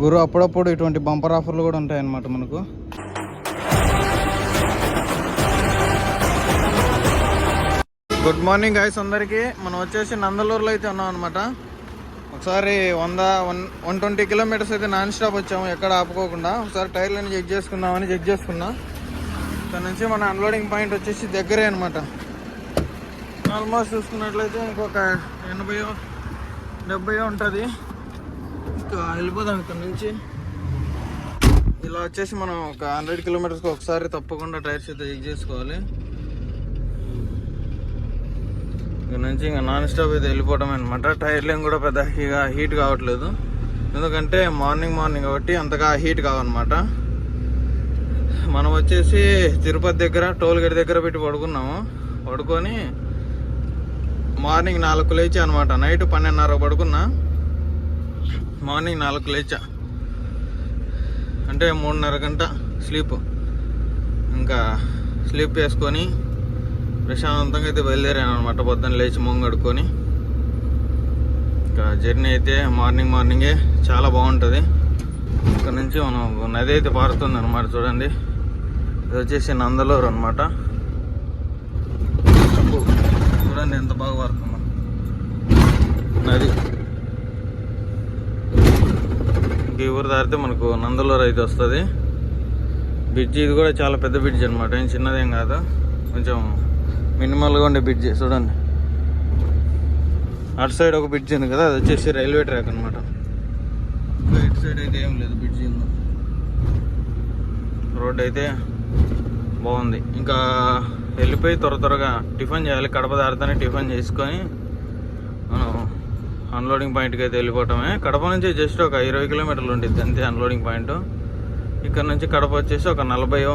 గురు అప్పుడప్పుడు ఇటువంటి బంపర్ ఆఫర్లు కూడా ఉంటాయన్నమాట మనకు. గుడ్ మార్నింగ్ గైస్ అందరికీ. మనం వచ్చేసి నందలూరులో అయితే ఉన్నాం అనమాట ఒకసారి వంద వన్ వన్ ట్వంటీ కిలోమీటర్స్ అయితే నాన్ స్టాప్ వచ్చాము. ఎక్కడ ఆపుకోకుండా. ఒకసారి టైర్లను చెక్ చేసుకుందామని చెక్ చేసుకున్నా. ఇక్కడ నుంచి మన అన్లోడింగ్ పాయింట్ వచ్చేసి దగ్గరే అనమాట ఆల్మోస్ట్ చూసుకున్నట్లయితే ఇంకొక ఎనభై డెబ్బై ఉంటుంది. ఇంకా వెళ్ళిపోదాం ఇక్కడ నుంచి. ఇలా వచ్చేసి మనం ఒక హండ్రెడ్ కిలోమీటర్స్కి ఒకసారి తప్పకుండా టైర్స్ అయితే చెక్ చేసుకోవాలి. ఇక్కడ నుంచి ఇంకా నాన్ స్టాప్ అయితే వెళ్ళిపోవడం అనమాట టైర్లు కూడా పెద్ద హీగా హీట్ కావట్లేదు. ఎందుకంటే మార్నింగ్ మార్నింగ్ కాబట్టి అంతగా హీట్ కావన్నమాట. మనం వచ్చేసి తిరుపతి దగ్గర టోల్ గేట్ దగ్గర పెట్టి పడుకున్నాము. పడుకొని మార్నింగ్ నాలుగు లేచా అనమాట నైట్ పన్నెండున్నర పడుకున్నా. మార్నింగ్ నాలుగు లేచా. అంటే మూడున్నర గంట స్లీప్. ఇంకా స్లీప్ వేసుకొని ప్రశాంతంగా అయితే బయలుదేరాను అనమాట పొద్దున్న లేచి మొంగడుకొని. ఇంకా జర్నీ అయితే మార్నింగ్ మార్నింగే చాలా బాగుంటుంది. ఇక్కడ నుంచి మనం నది అయితే పారుతుంది అనమాట చూడండి. ఇది వచ్చేసి నందలూరు అనమాట చూడండి ఎంత బాగా పడుతుందో నది ఈ ఊరు దారితే మనకు నందలూరు అయితే వస్తుంది. బ్రిడ్జ్ ఇది కూడా చాలా పెద్ద బ్రిడ్జ్ అనమాట ఏం చిన్నదేం కాదు. కొంచెం మినిమల్గా ఉండే బ్రిడ్జ్ చూడండి. అటు సైడ్ ఒక బ్రిడ్జ్ ఉంది కదా అది వచ్చేసి రైల్వే ట్రాక్ అనమాట ఇటు సైడ్ అయితే ఏం లేదు బ్రిడ్జ్ ఉంది రోడ్ అయితే బాగుంది. ఇంకా వెళ్ళిపోయి త్వర త్వరగా టిఫిన్ చేయాలి. కడప దారితోనే టిఫిన్ చేసుకొని మనం అన్లోడింగ్ పాయింట్కి అయితే వెళ్ళిపోవటమే. కడప నుంచి జస్ట్ ఒక ఇరవై కిలోమీటర్లు ఉంటుంది అంతే అన్లోడింగ్ పాయింట్ ఇక్కడ నుంచి కడప వచ్చేసి ఒక నలభైయో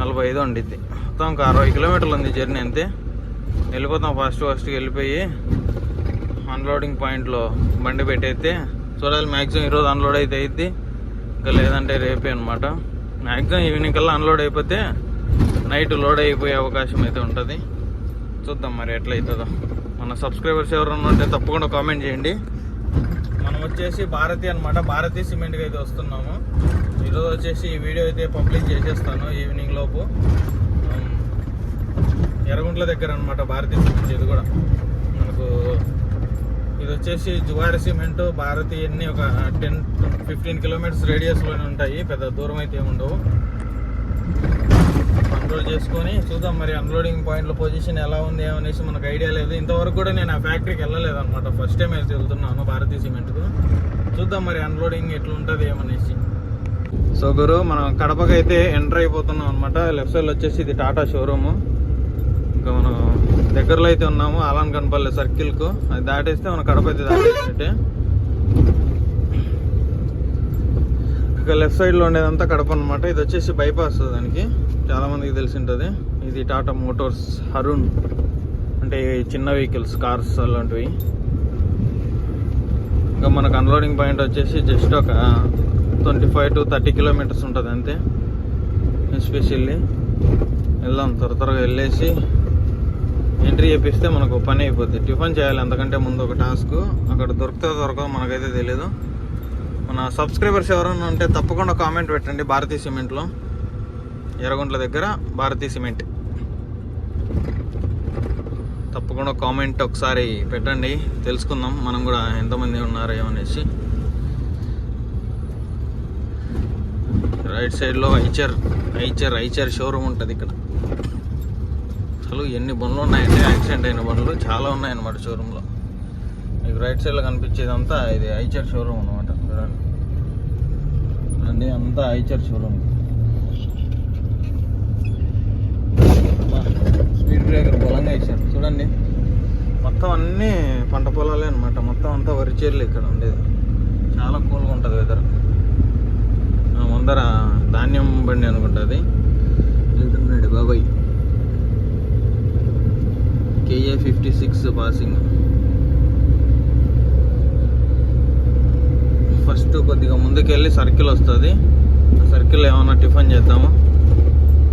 నలభై ఐదు ఉండిద్ది. మొత్తం ఒక అరవై కిలోమీటర్లు ఉంది జర్నీ అంతే. వెళ్ళిపోతాం ఫస్ట్ ఫస్ట్కి వెళ్ళిపోయి అన్లోడింగ్ పాయింట్లో బండి పెట్టయితే చూడాలి మ్యాక్సిమం ఈరోజు అన్లోడ్ అయితే అయింది ఇంకా లేదంటే రేపే అనమాట మ్యాక్సిమం ఈవినింగ్ కల్లా అన్లోడ్ అయిపోతే నైట్ లోడ్ అయిపోయే అవకాశం అయితే ఉంటుంది. చూద్దాం మరి ఎట్లయితుందో. అవుతుందో మన సబ్స్క్రైబర్స్ ఎవరైనా ఉంటే తప్పకుండా కామెంట్ చేయండి. మనం వచ్చేసి భారతి అనమాట భారతి సిమెంట్కి అయితే వస్తున్నాము. ఈరోజు వచ్చేసి ఈ వీడియో అయితే పబ్లిష్ చేసేస్తాను ఈవినింగ్ లోపు. ఎర్రగుంట్ల దగ్గర అనమాట భారతీయ సిమెంట్ ఇది కూడా. మనకు ఇది వచ్చేసి జువారి సిమెంట్ భారతి అన్నీ ఒక టెన్ ఫిఫ్టీన్ కిలోమీటర్స్ రేడియస్లోనే ఉంటాయి. పెద్ద దూరం అయితే ఏమి ఉండవు కంట్రోల్ చేసుకొని చూద్దాం మరి అన్లోడింగ్ పాయింట్లో పొజిషన్ ఎలా ఉంది అనేసి మనకు ఐడియా లేదు. ఇంతవరకు కూడా నేను ఆ ఫ్యాక్టరీకి వెళ్ళలేదు అనమాట ఫస్ట్ టైం అయితే వెళ్తున్నాను భారతీయ సిమెంట్కు చూద్దాం మరి అన్లోడింగ్ ఎట్లుంటుంది ఏమనేసి. సో గురు మనం కడపకి అయితే ఎంటర్ అయిపోతున్నాం అనమాట లెఫ్ట్ సైడ్ వచ్చేసి ఇది టాటా షోరూము ఇంకా మనం దగ్గరలో అయితే ఉన్నాము అలాన్ కనపల్లి సర్కిల్కు అది దాటేస్తే మనం కడప అయితే దాటేసినట్టే. ఇక లెఫ్ట్ సైడ్లో ఉండేదంతా కడప అనమాట ఇది వచ్చేసి బైపాస్ దానికి. చాలామందికి తెలిసి ఉంటుంది ఇది టాటా మోటార్స్ హరుణ్ అంటే చిన్న వెహికల్స్ కార్స్ అలాంటివి. ఇంకా మనకు అన్లోడింగ్ పాయింట్ వచ్చేసి జస్ట్ ఒక twenty five to thirty kilometres ఉంటుంది అంతే. ఎస్పెషల్లీ వెళ్దాం త్వర త్వరగా వెళ్ళేసి ఎంట్రీ చేపిస్తే మనకు పని అయిపోద్ది. టిఫిన్ చేయాలి అంతకంటే ముందు ఒక టాస్క్ అక్కడ దొరికితే దొరకదో మనకైతే తెలియదు మన సబ్స్క్రైబర్స్ ఎవరైనా ఉంటే తప్పకుండా కామెంట్ పెట్టండి భారతీ సిమెంట్లో. ఎర్రగుంట్ల దగ్గర భారతీ సిమెంట్. తప్పకుండా కామెంట్ ఒకసారి పెట్టండి. తెలుసుకుందాం మనం కూడా ఎంతమంది ఉన్నారు ఏమనేసి. రైట్ సైడ్లో ఐచర్ ఐచర్ ఐచర్ షోరూమ్ ఉంటుంది ఇక్కడ. అసలు ఎన్ని బండ్లు ఉన్నాయంటే యాక్సిడెంట్ అయిన బండ్లు చాలా ఉన్నాయన్నమాట షోరూంలో మీకు రైట్ సైడ్లో కనిపించేదంతా ఇది ఐచర్ షోరూమ్ అనమాట చూడండి. చూడండి అంతా ఐచర్ షోరూమ్ స్పీడ్ బ్రేకర్ బలంగా ఇచ్చారు చూడండి. మొత్తం అన్నీ పంట పొలాలే అనమాట మొత్తం అంతా వరి చేర్లు ఇక్కడ ఉండేది. చాలా కూల్గా ఉంటుంది వెదర్ ముందర ధాన్యం బండి అనుకుంటుంది వెళ్తున్నాడు బాబాయ్. KA fifty six passing first కొద్దిగా ముందుకెళ్ళి సర్కిల్ వస్తుంది. ఆ సర్కిల్ ఏమైనా టిఫిన్ చేద్దాము?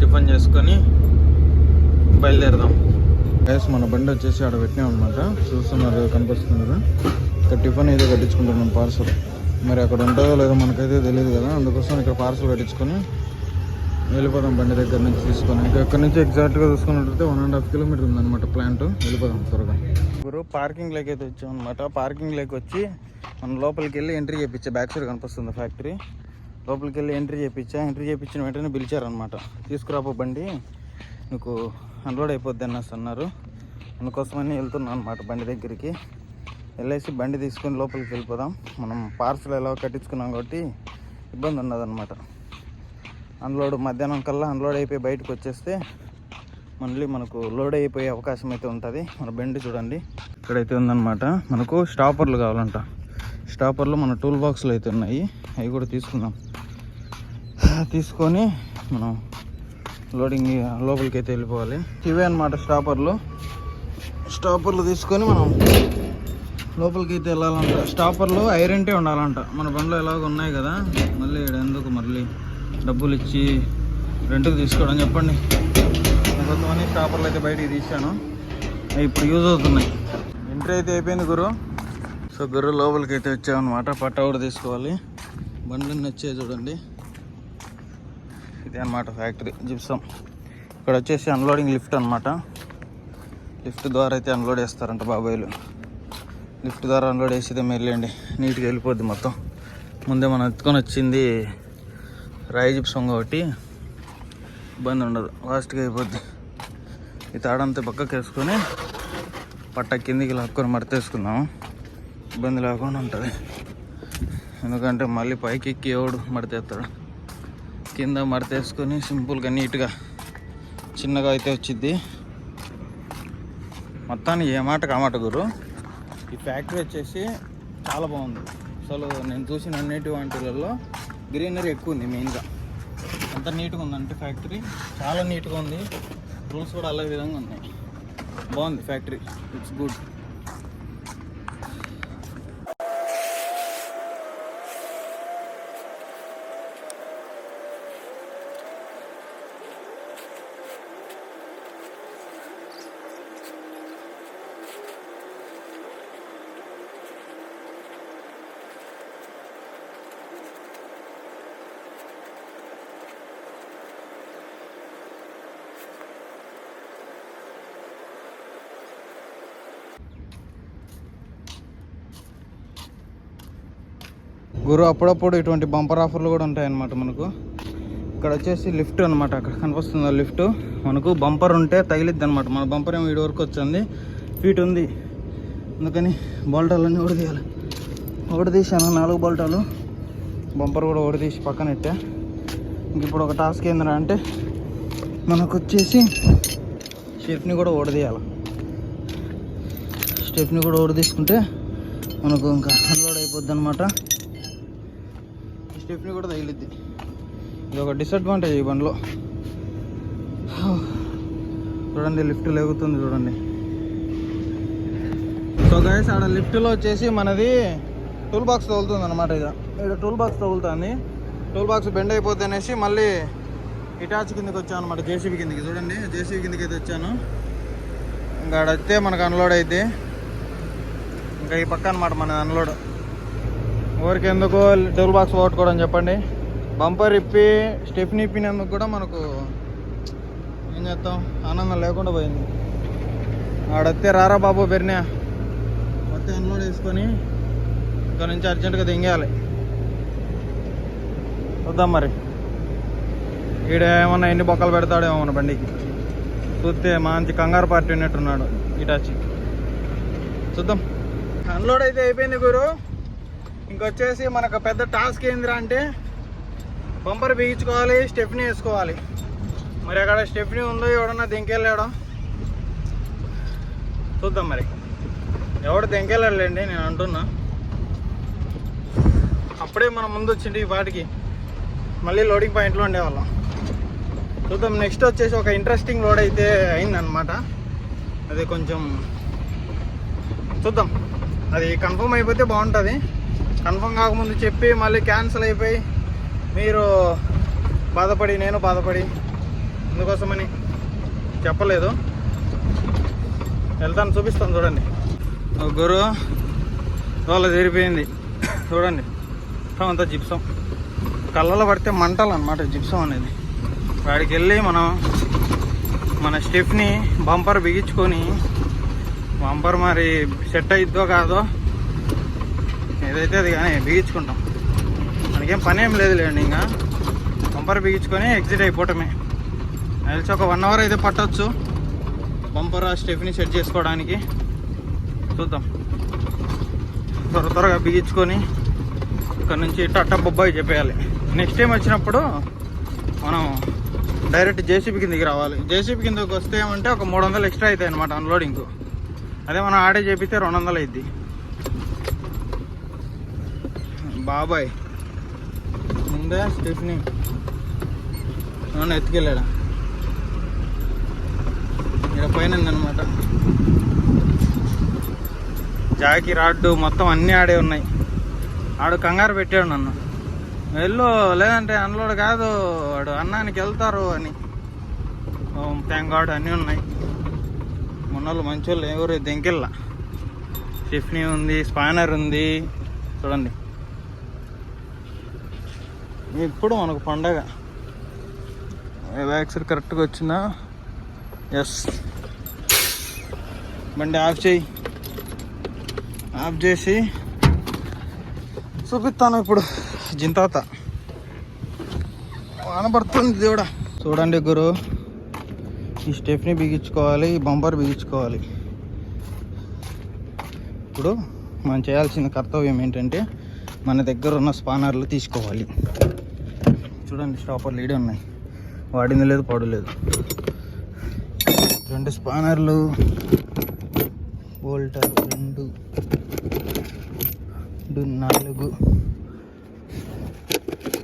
టిఫిన్ చేసుకొని బయలుదేరదాం. గ్యాస్ మన బండి వచ్చేసి ఆడ పెట్టినాం అనమాట చూస్తున్నారు కనిపిస్తుంది కదా. ఇక్కడ టిఫిన్ అయితే కట్టించుకుంటున్నాం పార్సల్ మరి అక్కడ ఉంటుందో లేదో మనకైతే తెలియదు కదా. అందుకోసం ఇక్కడ పార్సల్ కట్టించుకొని వెళ్ళిపోదాం బండి దగ్గర నుంచి తీసుకొని. ఇంకా ఇక్కడ నుంచి ఎగ్జాక్ట్గా చూసుకున్నట్లయితే వన్ అండ్ హాఫ్ కిలోమీటర్ ఉందన్నమాట ప్లాంట్ వెళ్ళిపోదాం త్వరగా. ఇప్పుడు పార్కింగ్ లేక్ అయితే వచ్చాం అనమాట పార్కింగ్ లేక్ వచ్చి మనం లోపలికి వెళ్ళి ఎంట్రీ చేయించా బ్యాక్ సైడ్ కనిపిస్తుంది ఫ్యాక్టరీ లోపలికి వెళ్ళి ఎంట్రీ చేయించా. ఎంట్రీ చేయించిన వెంటనే పిలిచారనమాట తీసుకురాపో బండి. నీకు అన్లోడ్ అయిపోద్ది అన్నట్టు అన్నారు. అందుకోసమని వెళ్తున్నాను అనమాట బండి దగ్గరికి. వెళ్ళేసి బండి తీసుకొని లోపలికి వెళ్ళిపోదాం. మనం పార్సల్ ఎలా కట్టించుకున్నాం కాబట్టి ఇబ్బంది ఉండదన్నమాట అన్లోడ్ మధ్యాహ్నం కల్లా అన్లోడ్ అయిపోయి బయటకు వచ్చేస్తే మళ్ళీ మనకు లోడ్ అయిపోయే అవకాశం అయితే ఉంటుంది. మన బండి చూడండి. ఇక్కడైతే ఉందన్నమాట. మనకు స్టాపర్లు కావాలంట. స్టాపర్లు మన టూల్ బాక్స్లు అయితే ఉన్నాయి. అవి కూడా తీసుకుందాం. తీసుకొని మనం లోడింగ్ లోపలికి అయితే వెళ్ళిపోవాలి. ఇవే అనమాట స్టాపర్లు. స్టాపర్లు తీసుకొని మనం లోపలికి అయితే వెళ్ళాలంట. స్టాపర్లు ఐరన్టే ఉండాలంట. మన బండ్లో ఎలాగో ఉన్నాయి కదా. మళ్ళీ ఎందుకు మళ్ళీ డబ్బులు ఇచ్చి రెంట్కి తీసుకోవడం చెప్పండి. కొంతమంది స్టాపర్లు అయితే బయటికి తీసాను అవి ఇప్పుడు యూజ్ అవుతున్నాయి. ఎంట్రీ అయితే అయిపోయింది గురు. సో గుర్రు లోపలికి అయితే వచ్చామన్నమాట. పట్ట తీసుకోవాలి. బండ్లు నచ్చే చూడండి. ఇదే అనమాట ఫ్యాక్టరీ జిప్సం. ఇక్కడ వచ్చేసి అన్లోడింగ్ లిఫ్ట్ అనమాట లిఫ్ట్ ద్వారా అయితే అన్లోడ్ చేస్తారంట బాబాయ్లు. లిఫ్ట్ ద్వారా అన్లోడ్ వేసేదే మెల్లండి నీట్గా వెళ్ళిపోద్ది మొత్తం. ముందే మనం ఎత్తుకొని వచ్చింది రాయి జిప్సం కాబట్టి ఇబ్బంది ఉండదు. ఫాస్ట్గా అయిపోద్ది. ఈ తాడంతా పక్కకి వేసుకొని పట్ట కిందికి లాక్కొని మడతేసుకుందాము ఇబ్బంది లేకుండా ఉంటుంది. ఎందుకంటే మళ్ళీ పైకి ఎక్కి ఎవడు మడతేస్తాడు? కింద మడతేసుకొని సింపుల్గా నీట్గా చిన్నగా అయితే వచ్చిద్ది. మొత్తాన్ని ఏ మాట కామాట గురు? ఈ ఫ్యాక్టరీ వచ్చేసి చాలా బాగుంది. అసలు నేను చూసిన అన్నిటి వంటిలలో గ్రీనరీ ఎక్కువ ఉంది మెయిన్గా ఎంత నీట్గా ఉందంటే ఫ్యాక్టరీ చాలా నీట్గా ఉంది. రూల్స్ కూడా అలాగే విధంగా ఉన్నాయి. బాగుంది ఫ్యాక్టరీ. ఇట్స్ గుడ్ గురు అప్పుడప్పుడు ఇటువంటి బంపర్ ఆఫర్లు కూడా ఉంటాయన్నమాట మనకు. ఇక్కడ వచ్చేసి లిఫ్ట్ అనమాట అక్కడ కనిపిస్తుంది ఆ లిఫ్ట్. మనకు బంపర్ ఉంటే తగిలిద్ది అనమాట మన బంపర్ ఏమో వీడి వరకు వచ్చింది ఫీట్ ఉంది. అందుకని బోల్టాలన్నీ తీయాలి. ఒకటి నాలుగు బోల్టాలు. బంపర్ కూడా ఓడిదీసి పక్కన పెట్టా. ఇంక ఇప్పుడు ఒక టాస్క్ ఏందిరా అంటే మనకు వచ్చేసి స్టెప్ని కూడా ఓడదీయాలి స్టెప్ని కూడా ఓడి తీసుకుంటే మనకు ఇంకా అన్లోడ్ అయిపోద్ది అనమాట స్టెప్ని కూడా తగిలిద్ది. ఇది ఒక డిసడ్వాంటేజ్ ఈ బండిలో. చూడండి లిఫ్ట్ లేగుతుంది చూడండి. సో గైస్ ఆడ లిఫ్ట్లో వచ్చేసి మనది టూల్ బాక్స్ తగులుతుంది అనమాట ఇది. ఇక్కడ టూల్ బాక్స్ తగులుతుంది. టూల్ బాక్స్ బెండ్ అయిపోతే అనేసి మళ్ళీ ఇటాచ్ కిందకి వచ్చాను అనమాట జేసీబీ కిందకి. చూడండి జేసీబీ కిందకి అయితే వచ్చాను. ఇంకా ఆడ మనకు అన్లోడ్ అయితే ఇంకా ఈ పక్క అనమాట మన అన్లోడ్ ఊరికి ఎందుకు బాక్స్ పోగొట్టుకోవడం చెప్పండి. బంపర్ ఇప్పి స్టెప్ని ఇప్పినందుకు కూడా మనకు ఏం చేస్తాం? ఆనందం లేకుండా పోయింది. ఆడొస్తే రారా బాబు బెర్నా వస్తే అన్లోడ్ వేసుకొని ఇక్కడ నుంచి అర్జెంటుగా దింగేయాలి. చూద్దాం మరి. ఈడ ఏమన్నా ఎన్ని బొక్కలు పెడతాడేమో మన బండికి. చూస్తే మంచి కంగారు పార్టీ ఉన్నట్టున్నాడు ఇటాచి చూద్దాం. అన్లోడ్ అయితే అయిపోయింది గురు. ఇంకొచ్చేసి మనకు పెద్ద టాస్క్ ఏందిరా అంటే బంపర్ బిగించుకోవాలి స్టెఫ్ని వేసుకోవాలి. మరి అక్కడ స్టెఫ్ని ఉందో ఎవడన్నా దింకెళ్ళాడో? చూద్దాం మరి. ఎవడు దింకెళ్ళాడులేండి నేను అంటున్నా. అప్పుడే మనం ముందు వచ్చింది ఈ పాటికి. మళ్ళీ లోడింగ్ పాయింట్లో ఉండేవాళ్ళం. చూద్దాం నెక్స్ట్ వచ్చేసి ఒక ఇంట్రెస్టింగ్ లోడ్ అయితే అయిందనమాట అది కొంచెం చూద్దాం. అది కన్ఫర్మ్ అయిపోతే బాగుంటుంది. కన్ఫర్మ్ కాకముందు చెప్పి మళ్ళీ క్యాన్సిల్ అయిపోయి మీరు బాధపడి నేను బాధపడి అందుకోసమని చెప్పలేదు. వెళ్తాను చూపిస్తాను చూడండి. గురు వాళ్ళ జరిపోయింది చూడండి మొత్తం అంతా జిప్సం. కళ్ళలో పడితే మంటలు అనమాట జిప్సం అనేది. వాడికి వెళ్ళి మనం మన స్టెప్ని బంపర్ బిగించుకొని బంపర్ మరి సెట్ అయిద్దో కాదో ఏదైతే అది కానీ బిగించుకుంటాం. మనకేం పని ఏం లేదులేండి ఇంకా. బంపర్ బిగించుకొని ఎగ్జిట్ అయిపోవటమే. నాకు తెలిసి ఒక వన్ అవర్ అయితే పట్టవచ్చు బంపర్ ఆ స్టెప్ని సెట్ చేసుకోవడానికి. చూద్దాం. త్వర త్వరగా బిగించుకొని ఇక్కడ నుంచి టట్ట బొబ్బాయి చెప్పేయాలి. నెక్స్ట్ టైం వచ్చినప్పుడు మనం డైరెక్ట్ జేసీబీ కిందకి రావాలి. జేసీబీ కిందకి వస్తే ఏమంటే ఒక మూడు వందలు ఎక్స్ట్రా అవుతాయి అనమాట అన్లోడింగ్ అదే మనం ఆడే చేపితే రెండు వందలు అవుద్ది బాబాయ్. ముందే స్టెఫ్ని. నన్ను ఎత్తుకెళ్ళాడా? ఇక్కడ పైన అనమాట జాకి రాడ్డు మొత్తం అన్నీ ఆడే ఉన్నాయి. ఆడు కంగారు పెట్టాడు నన్ను. వెళ్ళు లేదంటే అన్లోడ్ కాదు వాడు అన్నానికి వెళ్తారు అని. థ్యాంక్ గాడ్ అన్నీ ఉన్నాయి. మొన్నోళ్ళు మంచోళ్ళు ఎవరు? దెంకెళ్ళ టిఫ్నీ ఉంది స్పానర్ ఉంది. చూడండి. ఇప్పుడు మనకు పండగ. వ్యాక్సిన్ కరెక్ట్గా వచ్చిందా? ఎస్ బండి ఆఫ్ చేయి. ఆఫ్ చేసి చూపిస్తాను ఇప్పుడు జింతాత. వాన దేవుడా. చూడండి గురు ఈ స్టెప్ని బిగించుకోవాలి ఈ బంపర్ బిగించుకోవాలి. ఇప్పుడు మనం చేయాల్సిన కర్తవ్యం ఏంటంటే మన దగ్గర ఉన్న స్పానర్లు తీసుకోవాలి. చూడండి స్టాపర్ లీడే ఉన్నాయి. వాడింది లేదు పడలేదు రెండు స్పానర్లు వోల్టర్ రెండు రెండు నాలుగు.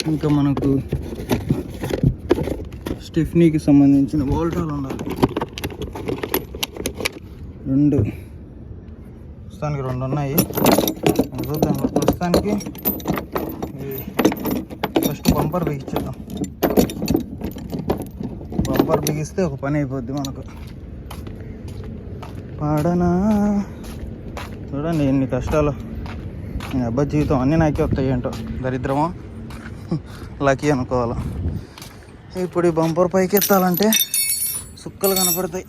ఇంకా మనకు స్టిఫ్నీకి సంబంధించిన వోల్టాలు ఉండాలి. రెండు. ప్రస్తుతానికి రెండు ఉన్నాయి. చూద్దాం ప్రస్తుతానికి ఫస్ట్ బంపర్ బిగించేద్దాం. బంపర్ బిగిస్తే ఒక పని అయిపోద్ది మనకు. పాడనా? చూడండి ఎన్ని కష్టాలు. నేను అబ్బాయి జీవితం అన్నీ నాకే వస్తాయి ఏంటో. దరిద్రమో? లక్కీ అనుకోవాలి. ఇప్పుడు ఈ బంపర్ పైకి ఎత్తాలంటే సుక్కలు కనపడతాయి.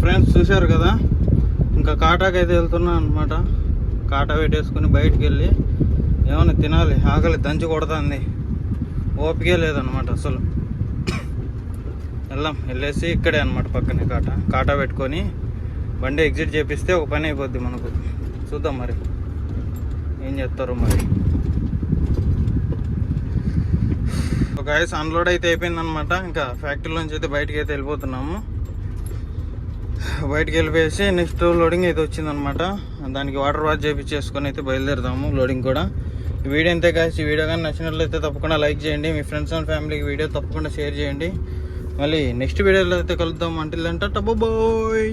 ఫ్రెండ్స్ చూశారు కదా? ఇంకా కాటాకి అయితే వెళ్తున్నాను అనమాట కాటా పెట్టేసుకుని బయటికి వెళ్ళి ఏమైనా తినాలి. ఆకలి దంచి కొడుతుంది. ఓపికే లేదనమాట అసలు. వెళ్దాం. వెళ్ళేసి ఇక్కడే అనమాట పక్కనే కాటా. కాటా పెట్టుకొని బండి ఎగ్జిట్ చేపిస్తే ఒక పని అయిపోద్ది మనకు. చూద్దాం మరి. ఏం చేస్తారో మరి. ఒక ఐస్ అన్లోడ్ అయితే అయిపోయిందనమాట ఇంకా ఫ్యాక్టరీలోంచి అయితే బయటకు అయితే వెళ్ళిపోతున్నాము. బయటికి వెళ్ళిపోయేసి నెక్స్ట్ లోడింగ్ అయితే వచ్చిందనమాట. దానికి వాటర్ వాష్ చేపించేసుకొని అయితే బయలుదేరుతాము లోడింగ్ కూడా. ఈ వీడియో అంతే కాసి వీడియో కానీ నచ్చినట్లయితే తప్పకుండా లైక్ చేయండి. మీ ఫ్రెండ్స్ అండ్ ఫ్యామిలీకి వీడియో తప్పకుండా షేర్ చేయండి. మళ్ళీ నెక్స్ట్ వీడియోలో అయితే కలుద్దాం. అంటే టబ్బో బాయ్.